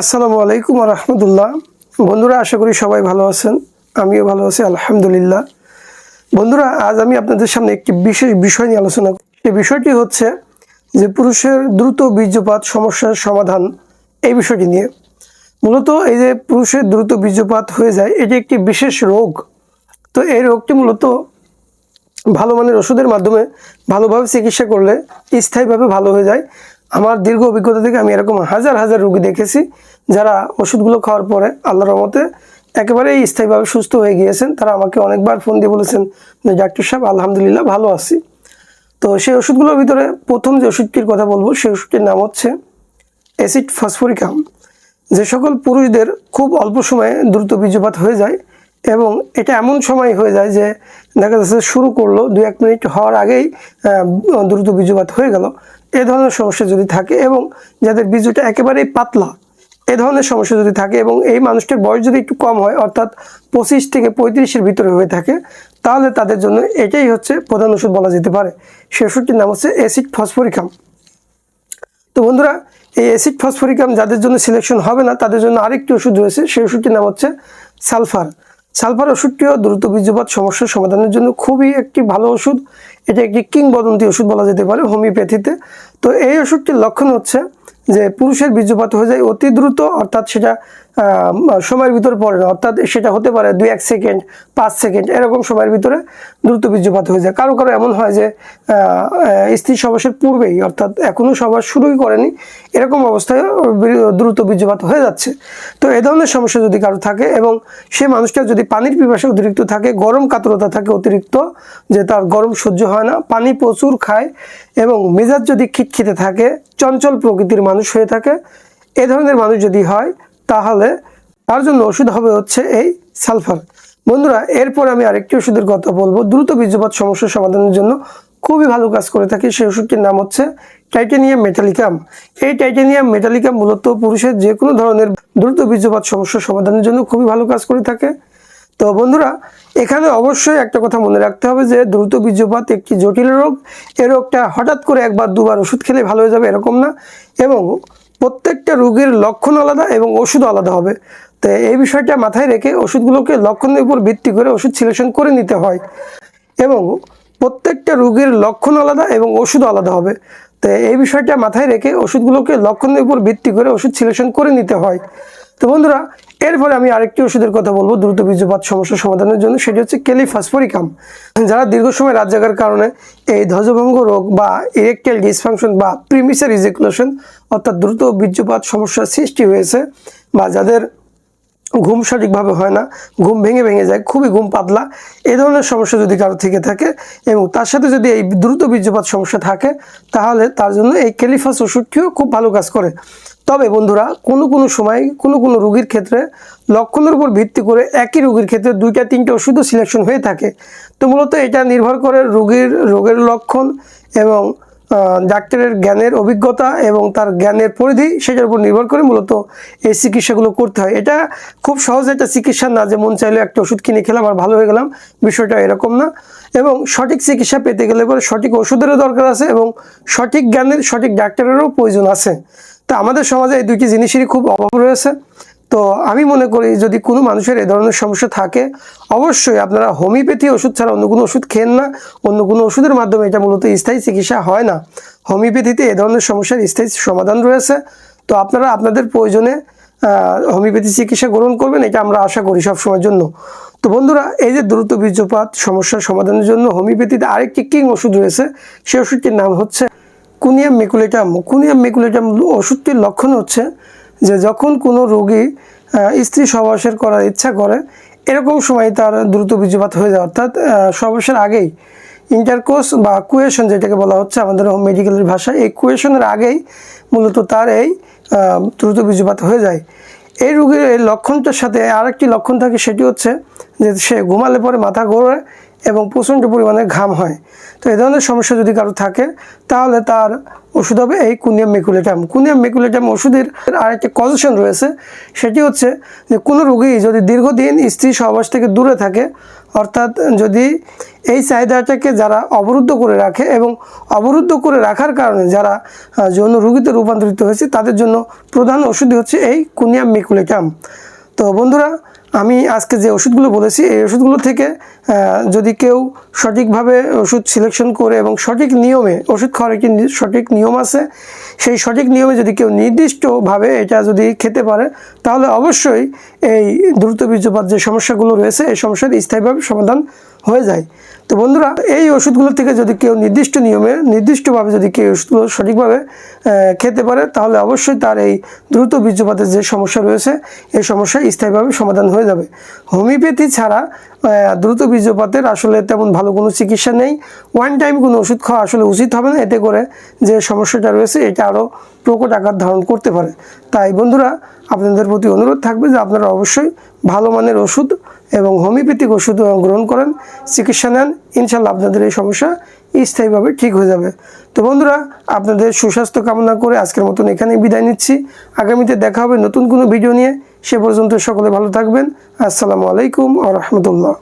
আসসালামু আলাইকুম রহমতুল্লাহ। বন্ধুরা, আশা করি সবাই ভালো আছেন। আমিও ভালো আছি, আলহামদুলিল্লাহ। বন্ধুরা, আজ আমি আপনাদের সামনে একটি বিশেষ বিষয় নিয়ে আলোচনা এই বিষয়টি হচ্ছে যে পুরুষের দ্রুত বীর্যপাত সমস্যার সমাধান, এই বিষয়টি নিয়ে। মূলত এই যে পুরুষের দ্রুত বীর্যপাত হয়ে যায়, এটি একটি বিশেষ রোগ। তো এই রোগটি মূলত ভালো মানের ওষুধের মাধ্যমে ভালোভাবে চিকিৎসা করলে স্থায়ীভাবে ভালো হয়ে যায়। আমার দীর্ঘ অভিজ্ঞতা থেকে আমি এরকম হাজার হাজার রোগী দেখেছি, যারা ওষুধগুলো খাওয়ার পরে আল্লাহর রহমতে একেবারেই স্থায়ীভাবে সুস্থ হয়ে গিয়েছেন। তারা আমাকে অনেকবার ফোন দিয়ে বলেছেন যে ডাক্তার সাহেব, আলহামদুলিল্লাহ, ভালো আছি। তো সেই ওষুধগুলোর ভিতরে প্রথম যে ওষুধটির কথা বলব, সেই ওষুধটির নাম হচ্ছে অ্যাসিড ফসফরিকাম। যে সকল পুরুষদের খুব অল্প সময়ে দ্রুত বীজপাত হয়ে যায় এবং এটা এমন সময় হয়ে যায় যে দেখা যাচ্ছে শুরু করল দু এক মিনিট হওয়ার আগেই দ্রুত বীজপাত হয়ে গেল। এ ধরনের সমস্যা যদি থাকে এবং যাদের বীর্যটা একেবারেই পাতলা, এ ধরনের সমস্যা যদি থাকে এবং এই মানুষটির বয়স যদি একটু কম হয়, অর্থাৎ পঁচিশ থেকে পঁয়ত্রিশের ভিতরে হয়ে থাকে, তাহলে তাদের জন্য এটাই হচ্ছে প্রধান ওষুধ বলা যেতে পারে। সে ওষুধটির নাম হচ্ছে অ্যাসিড ফসফরিকাম। তো বন্ধুরা, এই অ্যাসিড ফসফরিকাম যাদের জন্য সিলেকশন হবে না, তাদের জন্য আরেকটি ওষুধ রয়েছে, সেই ওষুধটির নাম হচ্ছে সালফার। সালফার ওষুধটিও দ্রুত বীর্যপাত সমস্যার সমাধানের জন্য খুবই একটি ভালো ওষুধ। এটা একটি কিংবদন্তি ওষুধ বলা যেতে পারে, হোমিওপ্যাথিতে। তো এই ওষুধটির লক্ষণ হচ্ছে যে পুরুষের বীর্যপাত হয়ে যায় অতি দ্রুত, অর্থাৎ সেটা সময়ের ভিতরে পড়ে না। অর্থাৎ সেটা হতে পারে দুই, এক সেকেন্ড, পাঁচ সেকেন্ড, এরকম সময়ের ভিতরে দ্রুত বীর্যপাত হয়ে যায়। কারও কারও এমন হয় যে স্ত্রী সবাসের পূর্বেই, অর্থাৎ এখনও সবার শুরুই করেনি, এরকম অবস্থায় দ্রুত বীর্যপাত হয়ে যাচ্ছে। তো এ ধরনের সমস্যা যদি কারও থাকে এবং সে মানুষটা যদি পানির পিপাসা অতিরিক্ত থাকে, গরম কাতরতা থাকে অতিরিক্ত, যে তার গরম সহ্য হয় না, পানি প্রচুর খায় এবং মেজাজ যদি খিটখিটে থাকে, চঞ্চল প্রকৃতির মানুষ হয়ে থাকে, এ ধরনের মানুষ যদি হয় তাহলে তার জন্য ওষুধ হবে হচ্ছে এই সালফার। বন্ধুরা, এরপর আমি আরেকটি ওষুধের কথা বলব। দ্রুত বীর্যপাত সমস্যার সমাধানের জন্য খুবই ভালো কাজ করে থাকে। সেই ওষুধটির নাম হচ্ছে টাইটেনিয়াম মেটালিকাম। এই টাইটেনিয়াম মেটালিকাম মূলত পুরুষের যে কোনো ধরনের দ্রুত বীর্যপাত সমস্যার সমাধানের জন্য খুবই ভালো কাজ করে থাকে। তো বন্ধুরা, এখানে অবশ্যই একটা কথা মনে রাখতে হবে যে, দ্রুত বীর্যপাত একটি জটিল রোগ। এই রোগটা হঠাৎ করে একবার, দুবার ওষুধ খেলে ভালো হয়ে যাবে এরকম না। এবং প্রত্যেকটা রোগের লক্ষণ আলাদা এবং ওষুধ আলাদা হবে। তো এই বিষয়টা মাথায় রেখে ওষুধগুলোকে লক্ষণের উপর ভিত্তি করে ওষুধ সিলেকশন করে নিতে হয় এবং প্রত্যেকটা রোগীর লক্ষণ আলাদা এবং ওষুধ আলাদা হবে। তো এই বিষয়টা মাথায় রেখে ওষুধগুলোকে লক্ষণের উপর ভিত্তি করে ওষুধ সিলেকশন করে নিতে হয়। তো বন্ধুরা এরপরে আমি আরেকটি ওষুধের কথা বলব, দ্রুত বীর্যপাত সমস্যা সমাধানের জন্য। সেটি হচ্ছে কেলিফসফরিকাম। যারা দীর্ঘ সময় রাত জাগার কারণে এই ধ্বজভঙ্গ রোগ বা ইরেকটাইল ডিসফাংশন বা প্রিমিসার ইজেকুলেশন অর্থাৎ দ্রুত বীর্যপাত সমস্যার সৃষ্টি হয়েছে বা যাদের ঘুম সঠিকভাবে হয় না, ঘুম ভেঙে ভেঙে যায়, খুবই ঘুম পাতলা এই ধরনের সমস্যা যদি কারও থেকে থাকে এবং তার সাথে যদি এই দ্রুত বীর্যপাত সমস্যা থাকে, তাহলে তার জন্য এই ক্যালিফাস ওষুধটিও খুব ভালো কাজ করে। তবে বন্ধুরা, কোনো কোনো সময় কোনো কোনো রোগীর ক্ষেত্রে লক্ষণের উপর ভিত্তি করে একই রোগীর ক্ষেত্রে দুইটা, তিনটা ওষুধও সিলেকশন হয়ে থাকে। তো মূলত এটা নির্ভর করে রোগীর, রোগের লক্ষণ এবং ডাক্তারের জ্ঞানের অভিজ্ঞতা এবং তার জ্ঞানের পরিধি সেটার উপর নির্ভর করে মূলত এই চিকিৎসাগুলো করতে হয়। এটা খুব সহজ একটা চিকিৎসা না যে মন চাইলে একটা ওষুধ কিনে খেলাম আর ভালো হয়ে গেলাম, বিষয়টা এরকম না। এবং সঠিক চিকিৎসা পেতে গেলে পরে সঠিক ওষুধেরও দরকার আছে এবং সঠিক জ্ঞানের, সঠিক ডাক্তারেরও প্রয়োজন আছে। তা আমাদের সমাজে এই দুইটি জিনিসেরই খুব অভাব রয়েছে। তো আমি মনে করি যদি কোনো মানুষের এ ধরনের সমস্যা থাকে, অবশ্যই আপনারা হোমিওপ্যাথি ওষুধ ছাড়া অন্য কোনো ওষুধ খেন না। অন্য কোনো ওষুধের মাধ্যমে এটা মূলত স্থায়ী চিকিৎসা হয় না। হোমিওপ্যাথিতে এ ধরনের সমস্যার স্থায়ী সমাধান রয়েছে। তো আপনারা আপনাদের প্রয়োজনে হোমিওপ্যাথি চিকিৎসা গ্রহণ করবেন, এটা আমরা আশা করি সবসময়ের জন্য। তো বন্ধুরা, এই যে দ্রুত বীর্যপাত, সমস্যার সমাধানের জন্য হোমিওপ্যাথিতে আরেকটি কিং ওষুধ রয়েছে। সেই ওষুধটির নাম হচ্ছে কুনিয়াম মেকুলেটাম কুনিয়াম মেকুলেটাম ওষুধটির লক্ষণ হচ্ছে যে যখন কোনো রোগী স্ত্রী সহবাসের করার ইচ্ছা করে, এরকম সময় তার দ্রুত বীজপাত হয়ে যায়। অর্থাৎ সবাসের আগেই ইন্টারকোর্স বা কুয়েশন যেটাকে বলা হচ্ছে আমাদের মেডিকেলের ভাষায়, এই কুয়েশনের আগেই মূলত তার এই দ্রুত বীজপাত হয়ে যায়। এই রোগীর লক্ষণটার সাথে আরেকটি লক্ষণ থাকে, সেটি হচ্ছে যে সে ঘুমালে পরে মাথা ঘোরে এবং প্রচণ্ড পরিমাণে ঘাম হয়। তো এই ধরনের সমস্যা যদি কারও থাকে, তাহলে তার ওষুধ হবে এই কুনিয়াম মেকুলেটাম। কুনিয়াম মেকুলেটাম ওষুধের আরেকটি কজেশন রয়েছে, সেটি হচ্ছে যে কোনো রোগী যদি দীর্ঘদিন স্ত্রী সহবাস থেকে দূরে থাকে, অর্থাৎ যদি এই চাহিদাটাকে যারা অবরুদ্ধ করে রাখে এবং অবরুদ্ধ করে রাখার কারণে যারা যৌন রোগীতে রূপান্তরিত হয়েছে, তাদের জন্য প্রধান ওষুধই হচ্ছে এই কুনিয়াম মেকুলেটাম। তো বন্ধুরা, আমি আজকে যে ওষুধগুলো বলেছি, এই ওষুধগুলো থেকে যদি কেউ সঠিকভাবে ওষুধ সিলেকশন করে এবং সঠিক নিয়মে ওষুধ খাওয়ার একটি সঠিক নিয়ম আছে, সেই সঠিক নিয়মে যদি কেউ নির্দিষ্টভাবে এটা যদি খেতে পারে, তাহলে অবশ্যই এই দ্রুত বীর্যপাত যে সমস্যাগুলো রয়েছে, এই সমস্যার স্থায়ীভাবে সমাধান হয়ে যায়। তো বন্ধুরা, এই ওষুধগুলো থেকে যদি কেউ নির্দিষ্ট নিয়মে, নির্দিষ্টভাবে যদি কেউ ওষুধগুলো সঠিকভাবে খেতে পারে, তাহলে অবশ্যই তার এই দ্রুত বীর্যপাতের যে সমস্যা রয়েছে এই সমস্যা স্থায়ীভাবে সমাধান হয়ে যাবে। হোমিওপ্যাথি ছাড়া দ্রুত বীর্যপাতের আসলে তেমন ভালো কোনো চিকিৎসা নেই। ওয়ান টাইম কোনো ওষুধ খাওয়া আসলে উচিত হবে না, এতে করে যে সমস্যাটা রয়েছে, এটা আরও প্রকট আকার ধারণ করতে পারে। তাই বন্ধুরা, আপনাদের প্রতি অনুরোধ থাকবে যে আপনারা অবশ্যই ভালো মানের ওষুধ এবং হোমিওপ্যাথিক ওষুধ গ্রহণ করেন, চিকিৎসা নেন ইনশাল্লাহ আপনাদের এই সমস্যা স্থায়ীভাবে ঠিক হয়ে যাবে। তো বন্ধুরা, আপনাদের সুস্বাস্থ্য কামনা করে আজকের মতন এখানেই বিদায় নিচ্ছি। আগামীতে দেখা হবে নতুন কোনো ভিডিও নিয়ে। সে পর্যন্ত সকলে ভালো থাকবেন। আসসালামু আলাইকুম আ রহমতুল্লাহ।